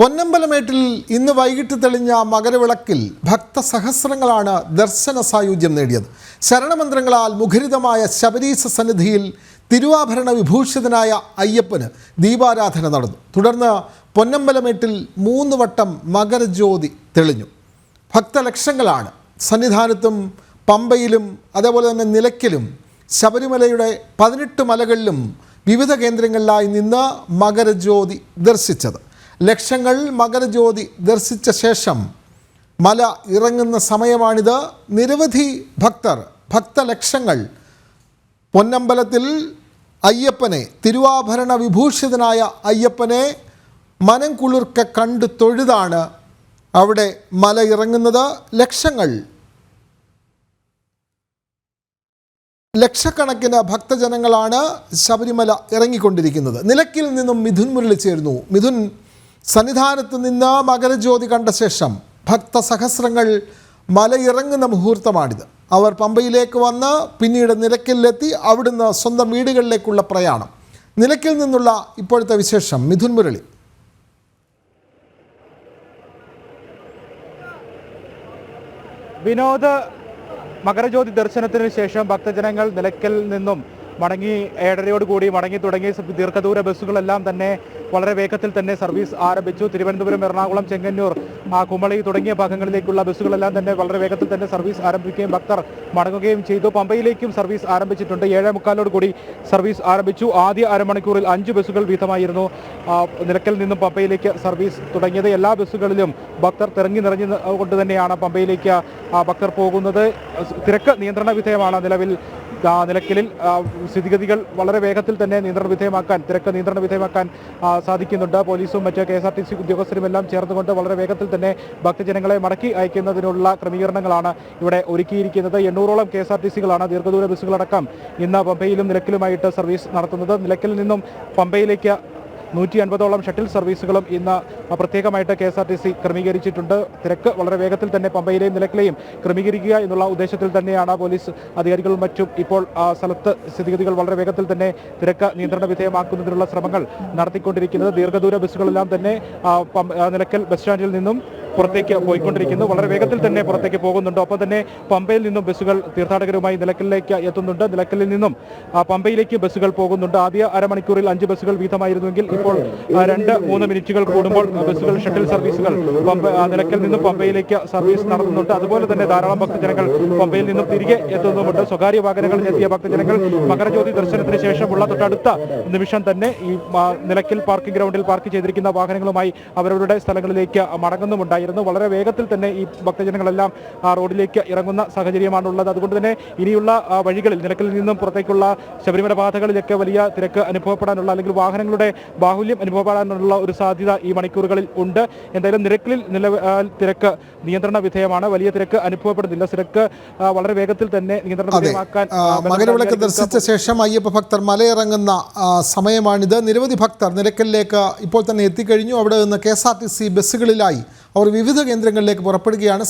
പൊന്നമ്പലമേട്ടിൽ ഇന്ന് വൈകിട്ട് തെളിഞ്ഞ മകരവിളക്കിൽ ഭക്തസഹസ്രങ്ങളാണ് ദർശന സായുജ്യം നേടിയത്. ശരണമന്ത്രങ്ങളാൽ മുഖരിതമായ ശബരീശ സന്നിധിയിൽ തിരുവാഭരണ വിഭൂഷിതനായ അയ്യപ്പന് ദീപാരാധന നടന്നു. തുടർന്ന് പൊന്നമ്പലമേട്ടിൽ മൂന്ന് വട്ടം മകരജ്യോതി തെളിഞ്ഞു. ഭക്തലക്ഷങ്ങളാണ്. സന്നിധാനത്തും പമ്പയിലും അതേപോലെ തന്നെ നിലയ്ക്കലും ശബരിമലയുടെ പതിനെട്ട് മലകളിലും വിവിധ കേന്ദ്രങ്ങളിലായി നിന്ന് മകരജ്യോതി ദർശിച്ചത്. ലക്ഷങ്ങൾ മകരജ്യോതി ദർശിച്ച ശേഷം മല ഇറങ്ങുന്ന സമയമാണിത്. നിരവധി ഭക്തർ ഭക്തലക്ഷങ്ങൾ. പൊന്നമ്പലത്തിൽ അയ്യപ്പനെ തിരുവാഭരണ വിഭൂഷിതനായ അയ്യപ്പനെ മനം കുളിർക്ക കണ്ടു തൊഴുതാണ് അവിടെ മല ഇറങ്ങുന്നത്. ലക്ഷങ്ങൾ. ലക്ഷക്കണക്കിന് ഭക്തജനങ്ങളാണ് ശബരിമല ഇറങ്ങിക്കൊണ്ടിരിക്കുന്നത്. നിലക്കിൽ നിന്നും മിഥുൻ മുരളി ചേരുന്നു. മിഥുൻ സന്നിധാനത്ത് നിന്ന് മകരജ്യോതി കണ്ട ശേഷം ഭക്തസഹസ്രങ്ങൾ മലയിറങ്ങുന്ന മുഹൂർത്തമാണിത്. അവർ പമ്പയിലേക്ക് വന്ന് പിന്നീട് നിലയ്ക്കലിലെത്തി അവിടുന്ന് സ്വന്തം വീടുകളിലേക്കുള്ള പ്രയാണം. നിലയ്ക്കിൽ നിന്നുള്ള ഇപ്പോഴത്തെ വിശേഷം മിഥുൻ മുരളി. വിനോദ മകരജ്യോതി ദർശനത്തിന് ശേഷം ഭക്തജനങ്ങൾ നിലയ്ക്കൽ നിന്നും മടങ്ങി ഏഴരയോട് കൂടി മടങ്ങി തുടങ്ങി ദീർഘദൂര ബസ്സുകളെല്ലാം തന്നെ വളരെ വേഗത്തിൽ തന്നെ സർവീസ് ആരംഭിച്ചു. തിരുവനന്തപുരം എറണാകുളം ചെങ്ങന്നൂർ കുമളി തുടങ്ങിയ ഭാഗങ്ങളിലേക്കുള്ള ബസ്സുകളെല്ലാം തന്നെ വളരെ വേഗത്തിൽ തന്നെ സർവീസ് ആരംഭിക്കുകയും ഭക്തർ മടങ്ങുകയും ചെയ്തു. പമ്പയിലേക്കും സർവീസ് ആരംഭിച്ചിട്ടുണ്ട്. ഏഴേ മുക്കാലോട് കൂടി സർവീസ് ആരംഭിച്ചു. ആദ്യ അരമണിക്കൂറിൽ അഞ്ച് ബസ്സുകൾ വീതമായിരുന്നു നിരക്കിൽ നിന്നും പമ്പയിലേക്ക് സർവീസ് തുടങ്ങിയത്. എല്ലാ ബസ്സുകളിലും ഭക്തർ തിറങ്ങി നിറഞ്ഞു കൊണ്ട് തന്നെയാണ് പമ്പയിലേക്ക് ഭക്തർ പോകുന്നത്. തിരക്ക് നിയന്ത്രണ വിധേയമാണ് നിലവിൽ. നിലയ്ക്കലിൽ ആ, സ്ഥിതിഗതികൾ വളരെ വേഗത്തിൽ തന്നെ നിയന്ത്രണ വിധേയമാക്കാൻ തിരക്ക് നിയന്ത്രണ വിധേയമാക്കാൻ സാധിക്കുന്നുണ്ട്. പോലീസും മറ്റ് K S R T C ഉദ്യോഗസ്ഥരും എല്ലാം ചേർന്നുകൊണ്ട് വളരെ വേഗത്തിൽ തന്നെ ഭക്തജനങ്ങളെ മടക്കി അയക്കുന്നതിനുള്ള ക്രമീകരണങ്ങളാണ് ഇവിടെ ഒരുക്കിയിരിക്കുന്നത്. എണ്ണൂറോളം കെ എസ് ആർ ടി സികളാണ് ദീർഘദൂര ബസ്സുകളടക്കം ഇന്ന് പമ്പയിലും നിലയ്ക്കലുമായിട്ട് സർവീസ് നടത്തുന്നത്. നിലയ്ക്കലിൽ നിന്നും പമ്പയിലേക്ക് നൂറ്റി അൻപതോളം ഷട്ടിൽ സർവീസുകളും ഇന്ന് പ്രത്യേകമായിട്ട് K S R T C ക്രമീകരിച്ചിട്ടുണ്ട്. തിരക്ക് വളരെ വേഗത്തിൽ തന്നെ പമ്പയിലെയും നിലക്കിലെയും ക്രമീകരിക്കുക എന്നുള്ള ഉദ്ദേശത്തിൽ തന്നെയാണ് പോലീസ് അധികാരികളും മറ്റും ഇപ്പോൾ സ്ഥലത്ത് സ്ഥിതിഗതികൾ വളരെ വേഗത്തിൽ തന്നെ തിരക്ക് നിയന്ത്രണ വിധേയമാക്കുന്നതിനുള്ള ശ്രമങ്ങൾ നടത്തിക്കൊണ്ടിരിക്കുന്നത്. ദീർഘദൂര ബസ്സുകളെല്ലാം തന്നെ നിലയ്ക്കൽ ബസ് സ്റ്റാൻഡിൽ നിന്നും പുറത്തേക്ക് പോയിക്കൊണ്ടിരിക്കുന്നു. വളരെ വേഗത്തിൽ തന്നെ പുറത്തേക്ക് പോകുന്നുണ്ട്. ഒപ്പം തന്നെ പമ്പയിൽ നിന്നും ബസ്സുകൾ തീർത്ഥാടകരുമായി നിലക്കലിലേക്ക് എത്തുന്നുണ്ട്. നിലക്കലിൽ നിന്നും പമ്പയിലേക്ക് ബസ്സുകൾ പോകുന്നുണ്ട്. ആദ്യ അരമണിക്കൂറിൽ അഞ്ച് ബസ്സുകൾ വീതമായിരുന്നുവെങ്കിൽ ഇപ്പോൾ രണ്ട് മൂന്ന് മിനിറ്റുകൾ കൂടുമ്പോൾ ബസ്സുകൾ ഷട്ടിൽ സർവീസുകൾ പമ്പ നിലക്കൽ നിന്നും പമ്പയിലേക്ക് സർവീസ് നടത്തുന്നുണ്ട്. അതുപോലെ തന്നെ ധാരാളം ഭക്തജനങ്ങൾ പമ്പയിൽ നിന്നും തിരികെ എത്തുന്നുമുണ്ട്. സ്വകാര്യ വാഹനങ്ങളിൽ എത്തിയ ഭക്തജനങ്ങൾ മകരജ്യോതി ദർശനത്തിന് ശേഷമുള്ള തൊട്ടടുത്ത നിമിഷം തന്നെ ഈ നിലക്കൽ പാർക്കിംഗ് ഗ്രൗണ്ടിൽ പാർക്ക് ചെയ്തിരിക്കുന്ന വാഹനങ്ങളുമായി അവരവരുടെ സ്ഥലങ്ങളിലേക്ക് മടങ്ങുന്നുമുണ്ടായിരുന്നു വളരെ വേഗത്തിൽ തന്നെ ഈ ഭക്തജനങ്ങളെല്ലാം ആ റോഡിലേക്ക് ഇറങ്ങുന്ന സാഹചര്യമാണുള്ളത് അതുകൊണ്ട് തന്നെ ഇനിയുള്ള വഴികളിൽ നിരക്കിൽ നിന്നും പുറത്തേക്കുള്ള ശബരിമല പാതകളിലൊക്കെ വലിയ തിരക്ക് അനുഭവപ്പെടാനുള്ള അല്ലെങ്കിൽ വാഹനങ്ങളുടെ ബാഹുല്യം അനുഭവപ്പെടാനുള്ള ഒരു സാധ്യത ഈ മണിക്കൂറുകളിൽ ഉണ്ട്. എന്തായാലും നിരക്കിൽ നില തിരക്ക് നിയന്ത്രണ വിധേയമാണ്. വലിയ തിരക്ക് അനുഭവപ്പെടുന്നില്ല. തിരക്ക് വളരെ വേഗത്തിൽ തന്നെ നിയന്ത്രണ വിധേയമാക്കാൻ മകരവിളക്ക് ദർശിച്ച ശേഷം അയ്യപ്പ ഭക്തർ മലയിറങ്ങുന്ന സമയമാണിത്. നിരവധി ഭക്തർ നിരക്കിലേക്ക് ഇപ്പോൾ തന്നെ എത്തിക്കഴിഞ്ഞു. അവിടെ നിന്ന് K S R T C ബസ്സുകളിലായി അവർ വിവിധ കേന്ദ്രങ്ങളിലേക്ക് പുറപ്പെടുകയാണ്